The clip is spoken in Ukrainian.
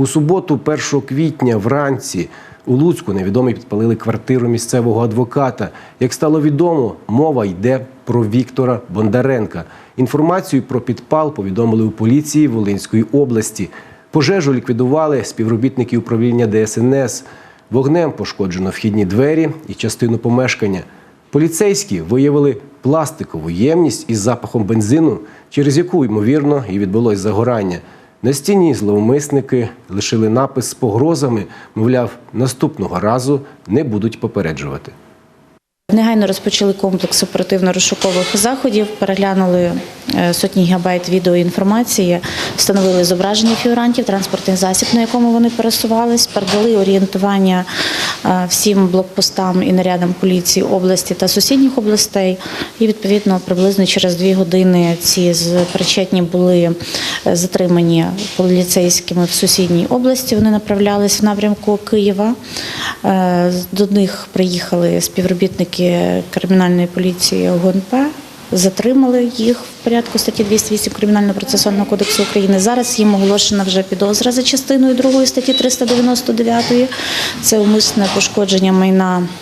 У суботу, 1 квітня, вранці у Луцьку невідомі підпалили квартиру місцевого адвоката. Як стало відомо, мова йде про Віктора Бондаренка. Інформацію про підпал повідомили у поліції Волинської області. Пожежу ліквідували співробітники управління ДСНС. Вогнем пошкоджено вхідні двері і частину помешкання. Поліцейські виявили пластикову ємність із запахом бензину, через яку, ймовірно, і відбулось загорання. На стіні зловмисники лишили напис з погрозами, мовляв, наступного разу не будуть попереджувати. Негайно розпочали комплекс оперативно-розшукових заходів, переглянули е, сотні гігабайт відеоінформації, встановили зображення фігурантів, транспортний засіб, на якому вони пересувались, передали орієнтування е, всім блокпостам і нарядам поліції області та сусідніх областей. І відповідно приблизно через дві години ці причетні були е, затримані поліцейськими в сусідній області. Вони направлялись в напрямку Києва. Е, До них приїхали співробітники кримінальної поліції ГУНП. Затримали їх в порядку статті 208 Кримінального процесуального кодексу України. Зараз їм оголошена вже підозра за частиною 2 статті 399. Це умисне пошкодження майна